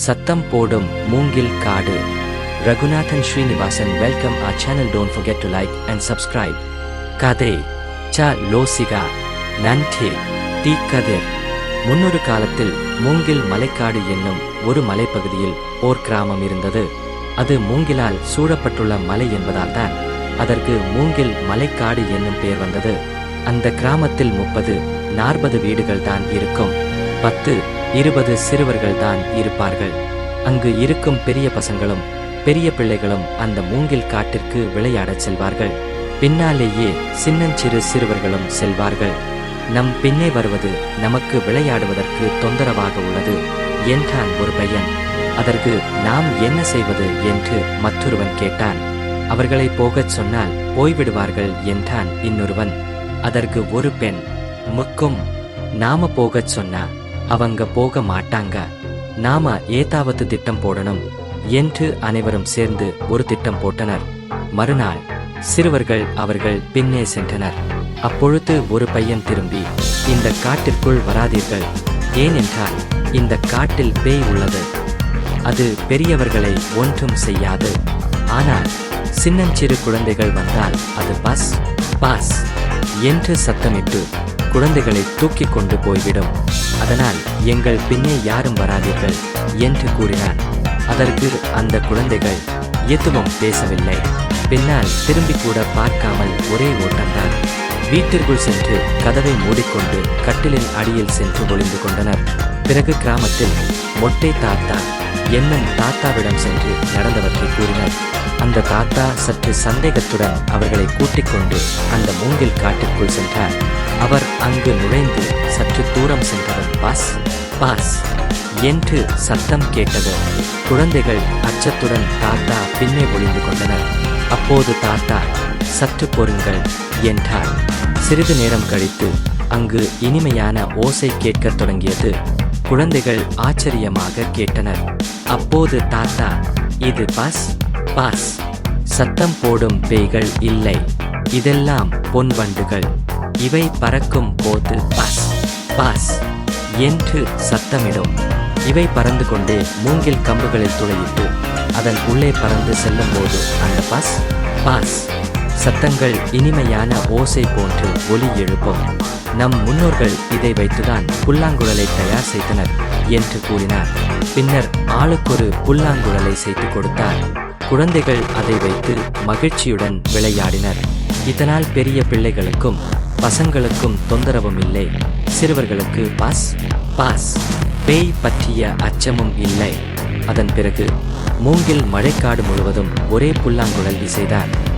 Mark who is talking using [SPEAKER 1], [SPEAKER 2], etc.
[SPEAKER 1] சத்தம் போடும் மூங்கில் காடு. Raghunathan Srinivasan welcome our channel don't forget to like and subscribe கதை ச லோசிகா நன்டே தீக்கதிர் முன்னொரு காலத்தில் மூங்கில் மலைக்காடு என்னும் ஒரு மலைப்பகுதியில் ஓர் கிராமம் இருந்தது. அது மூங்கிலால் சூழப்பட்டுள்ள மலை என்பதால் தான் அதற்கு மூங்கில் மலைக்காடு என்னும் பெயர் வந்தது. அந்த கிராமத்தில் முப்பது நாற்பது வீடுகள் தான் இருக்கும். பத்து இருபது சிறுவர்கள் தான் இருப்பார்கள். அங்கு இருக்கும் பெரிய பசங்களும் பெரிய பிள்ளைகளும் அந்த மூங்கில் காட்டிற்கு விளையாடச் செல்வார்கள். பின்னாலேயே சின்னஞ்சிறு சிறுவர்களும் செல்வார்கள். நம் பின்னே வருவது நமக்கு விளையாடுவதற்கு தொந்தரவாக உள்ளது என்றான் ஒரு பையன். அதற்கு நாம் என்ன செய்வது என்று மற்றொருவன் கேட்டான். அவர்களை போகச் சொன்னால் போய்விடுவார்கள் என்றான் இன்னொருவன். அதற்கு ஒரு பெண் முக்கும் நாம போகச் சொன்னா அவங்க போக மாட்டாங்க. நாம ஏதாவது திட்டம் போடணும் என்று அனைவரும் சேர்ந்து ஒரு திட்டம் போட்டனர். மறுநாள் சிறுவர்கள் அவர்கள் பின்னே சென்றனர். அப்பொழுது ஒரு பையன் திரும்பி இந்த காட்டிற்குள் வராதீர்கள். ஏனென்றால் இந்த காட்டில் பேய் உள்ளது. அது பெரியவர்களை ஒன்றும் செய்யாது. ஆனால் சின்னஞ்சிறு குழந்தைகள் வந்தால் அது பஸ் பாஸ் என்று சத்தமிட்டு குழந்தைகளை தூக்கிக் கொண்டு போய்விடும். அதனால் எங்கள் பின்னே யாரும் வராதீர்கள் என்று கூறினார் அதற்கு அந்த குழந்தைகள் எதுவும் பேசவில்லை. பின்னால் திரும்பி கூட பார்க்காமல் ஒரே ஓட்டம்தான். வீட்டிற்குள் சென்று கதவை மூடிக்கொண்டு கட்டிலின் அடியில் சென்று ஒளிந்து கொண்டனர். பிறகு கிராமத்தில் மொட்டை தாத்தா என்னும் தாத்தாவிடம் சென்று நடந்தவற்றை கூறினர். அந்த தாத்தா சற்று சந்தேகத்துடன் அவர்களை கூட்டிக் கொண்டு அந்த மூங்கில் காட்டிற்குள் சென்றார். அவர் அங்கு நுழைந்து சற்று தூரம் சென்றவர் பாஸ் பாஸ் என்று சத்தம் கேட்டது. குழந்தைகள் அச்சத்துடன் தாத்தா பின்னே ஒளிந்து கொண்டனர். அப்போது தாத்தா சற்று பொறுங்கள் என்றார். சிறிது நேரம் கழித்து அங்கு இனிமையான ஓசை கேட்கத் தொடங்கியது. குழந்தைகள் ஆச்சரியமாக கேட்டனர். அப்போது தாத்தா இது பஸ் பாஸ். சத்தம் போடும் பேய்கள் இல்லை. இதெல்லாம் பொன் வண்டுகள். இவை பறக்கும் போது பாஸ் பாஸ் என்று சத்தமிடும். இவை பறந்து கொண்டே மூங்கில் கம்புகளில் துளையிட்டு அதன் உள்ளே பறந்து செல்லும் போது அந்த பாஸ் பாஸ் சத்தங்கள் இனிமையான ஓசை போன்று ஒலி எழுப்பும். நம் முன்னோர்கள் இதை வைத்துதான் புல்லாங்குழலை தயார் செய்தனர் என்று கூறினார். பின்னர் ஆளுக்கொரு புல்லாங்குழலை செய்து கொடுத்தார். குழந்தைகள் அதை வைத்து மகிழ்ச்சியுடன் விளையாடினர். இதனால் பெரிய பிள்ளைகளுக்கும் பசங்களுக்கும் தொந்தரவும் இல்லை. சிறுவர்களுக்கு பாஸ் பாஸ். பேய் பற்றிய அச்சமும் இல்லை. அதன் பிறகு மூங்கில் மழைக்காடு முழுவதும் ஒரே புல்லாங்குழல் இசைதான்.